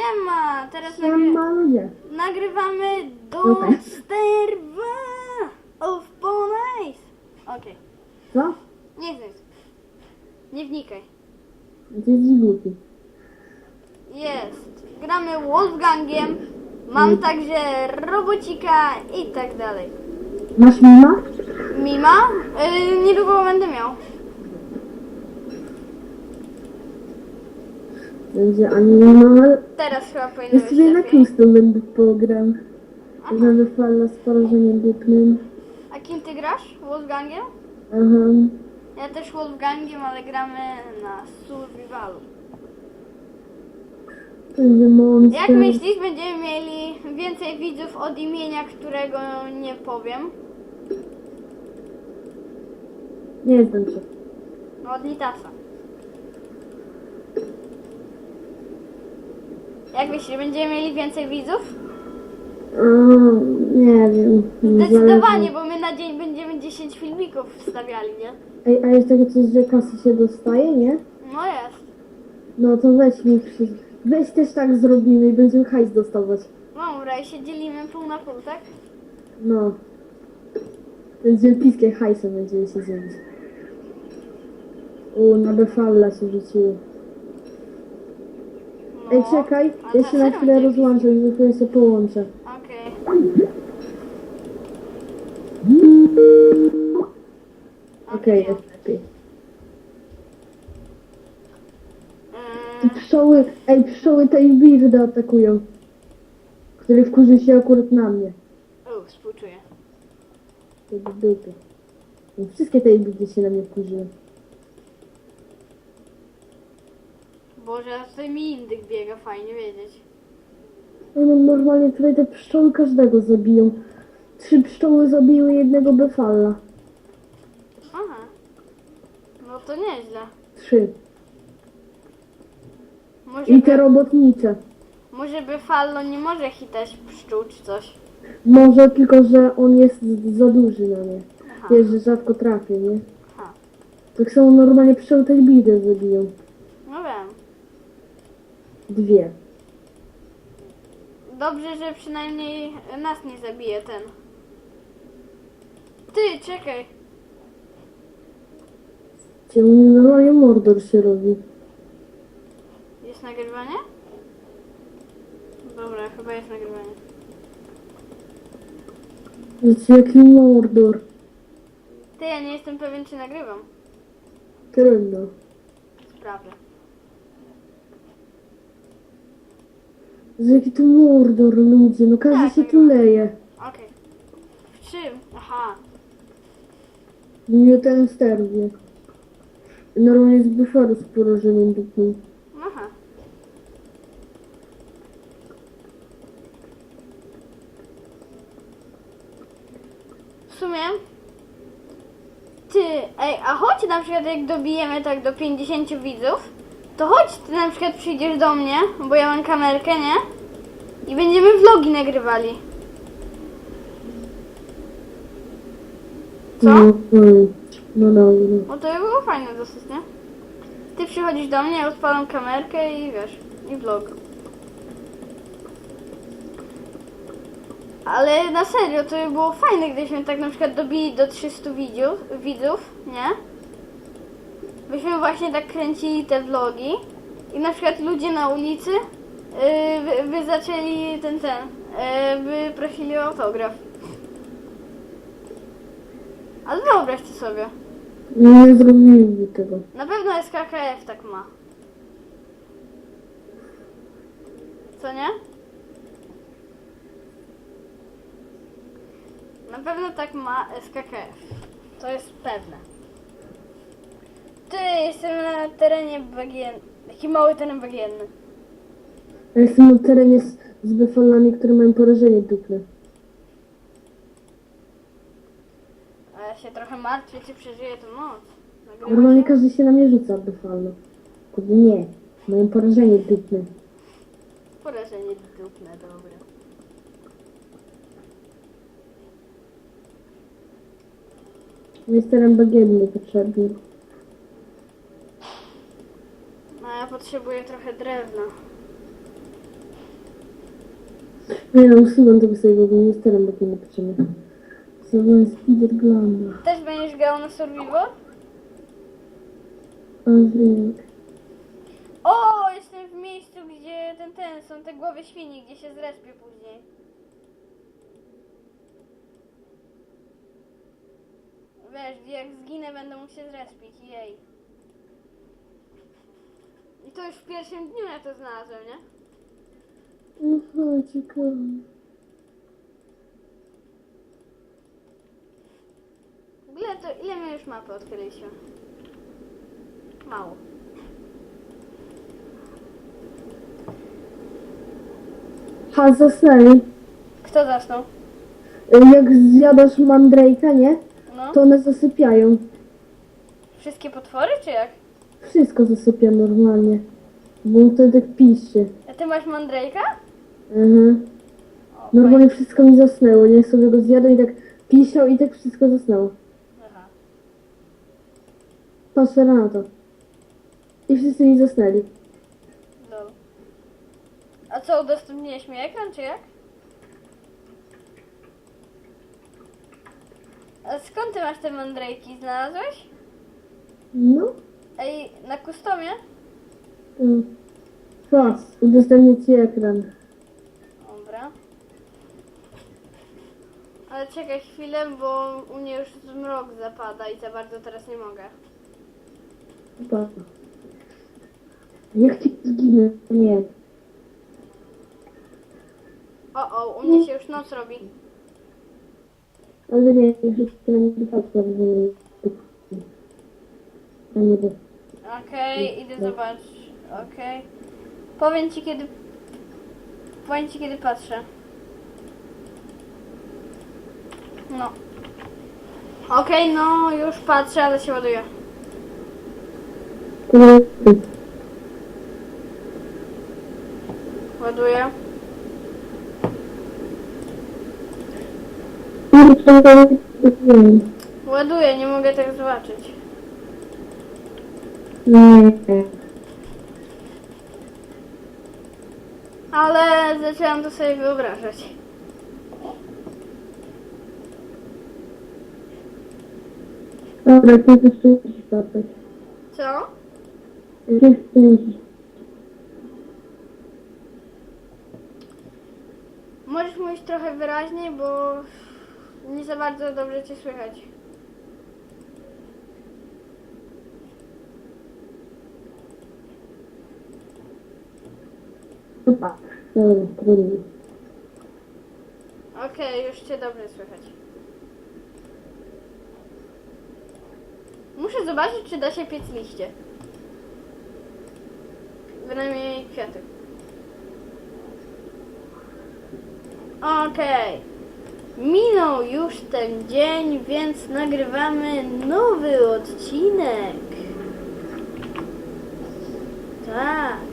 Siema, teraz Siema ludzie. nagrywamy Okej. Dumpster of Ponies. Okej, Co? nie chcę. Nie wnikaj. Jest głupi? Jest. Gramy Wolfgangiem. Mam Mm. także robocika i tak dalej. Masz mima? Mima? Yy, niedługo będę miał. Będzie ani mima. Teraz chyba powinno Ja być sobie na lepiej. custom będę pogram. Będę fala z porażeniem dupnym. A kim ty grasz? Wolfgangiem? Aha. Ja też Wolfgangiem, ale gramy na survivalu. Będzie monster. Jak myślisz, będziemy mieli więcej widzów od imienia, którego nie powiem? Nie znam się. No od Litasa. Jak myślisz, będziemy mieli więcej widzów? A, nie wiem. Zdecydowanie, bo my na dzień będziemy 10 filmików wstawiali, nie? Ej, a jest takie coś, że kasy się dostaje, nie? No jest. No to weź mi przy... Weź też tak zrobimy i będziemy hajs dostawać. Dobra, i się dzielimy pół na pół, tak? No. Będziemy piskie hajsem będziemy się dzielić. U, na defalla się rzuciło. Ej, czekaj, ja się na chwilę rozłączę, że tutaj się połączę. Okej. Okej, jest lepiej. Te Yy, pszczoły, ej, pszczoły tej birdy atakują. Który wkurzy się akurat na mnie. u, współczuję. Tej dupy. Wszystkie tej birdy się na mnie wkurzyły. Boże, a tutaj mi indyk biega, fajnie wiedzieć. No, no normalnie tutaj te pszczoły każdego zabiją. Trzy pszczoły zabiły jednego befalla. Aha. No to nieźle. Trzy. Może I te by, robotnicze. może by Fallo nie może hitać pszczół czy coś. Może tylko, że on jest z- za duży na mnie. Aha. Wiesz, że rzadko trafię, nie? Aha. Tak samo normalnie pszczoły tej bidę zabiją. Dwie. Dobrze, że przynajmniej nas nie zabije ten. Ty, czekaj. Mnie normalnie mordor się robi. Jest nagrywanie? Dobra, chyba jest nagrywanie. Wiecie, jaki mordor. Ty, ja nie jestem pewien, czy nagrywam. Trudno. Sprawdzę. Że Jaki tu mordor, ludzie. No każdy Tak, się tak. tu leje. Okej. W czym? Aha. Nie ten sterwie. Normalnie z buforu z porażeniem dupnym. Aha. W sumie. Ty, ej, a chodź na przykład jak dobijemy tak do 50 widzów, to chodź ty na przykład przyjdziesz do mnie, bo ja mam kamerkę, nie? I będziemy vlogi nagrywali. Co? No, mm. no, no, no. No to by było fajne dosyć, nie? Ty przychodzisz do mnie, ja odpalam kamerkę i wiesz, i vlog. Ale na serio, to by było fajne, gdybyśmy tak na przykład dobili do 300 widzów, widzów, nie? Byśmy właśnie tak kręcili te vlogi i na przykład ludzie na ulicy yy, by, by zaczęli ten, ten, yy, by prosili o autograf. Ale wyobraźcie sobie. Nie zrobili tego. Na pewno SKKF tak ma. Co nie? Na pewno tak ma SKKF. To jest pewne. Ty, jestem na terenie bagiennym. Jaki mały teren bagienny. Ja jestem na terenie z, z które mają porażenie dupne. A ja się trochę martwię, czy przeżyję tę noc. Nagrywa Normalnie się? każdy się na mnie rzuca befalno. Kurde, nie. Mają porażenie dupne. Porażenie dupne, dobra. No jest teren bagienny potrzebny. No ja potrzebuję trochę drewna. Nie no, usuwam tego sobie, bo nie staram, bo to nie potrzebne. Zrobiłem Spider Glanda. Też będziesz grał na Survivor? A wyk. O, jestem w miejscu, gdzie ten, ten, są te głowy świni, gdzie się zrespię później. Wiesz, jak zginę, będę mógł się zrespić, jej. To już w pierwszym dniu ja to znalazłem, nie? Aha, ciekawe. W ogóle to ile my już mapy odkryliśmy? Mało. Ha, zasnęli. Kto zasnął? Y, Jak zjadasz mandrake'a, nie? No. To one zasypiają. Wszystkie potwory, czy jak? Wszystko zasypia normalnie. Bo on wtedy tak pisze. A ty masz Mandrake'a? Mhm. O, Normalnie wszystko mi zasnęło, nie? Sobie go zjadł i tak pisał i tak wszystko zasnęło. fajnie. Aha. Patrzę na to. I wszyscy mi zasnęli. Lol. A co, udostępniłeś mi ekran, czy jak? A skąd ty masz te mandrake'i? Znalazłeś? No. Ej, na kustomie? Mm. Patrz, udostępnię ci ekran. Dobra. Ale czekaj chwilę, bo u mnie już zmrok zapada i za bardzo teraz nie mogę. Patrz. Jak ci zginę? Nie. O, o, u mnie się już noc robi. Ale nie, już ekran nie patrzę, że... A nie to. Okej, idę zobaczyć. Okej. Powiem ci kiedy... Powiem ci kiedy patrzę. No. Okej, no już patrzę, ale się ładuje. Nie ty. Ładuje. Nie, mogę tego zobaczyć. Ale zaczęłam to sobie wyobrażać. Dobra, jest jeszcze statek. Co? Jeszcze jest Możesz mówić trochę wyraźniej, bo nie za bardzo dobrze cię słychać. Chyba. Mm. Okej, już cię dobrze słychać. Muszę zobaczyć, czy da się piec liście. Bynajmniej kwiaty. Okej. Minął już ten dzień, więc nagrywamy nowy odcinek. Tak.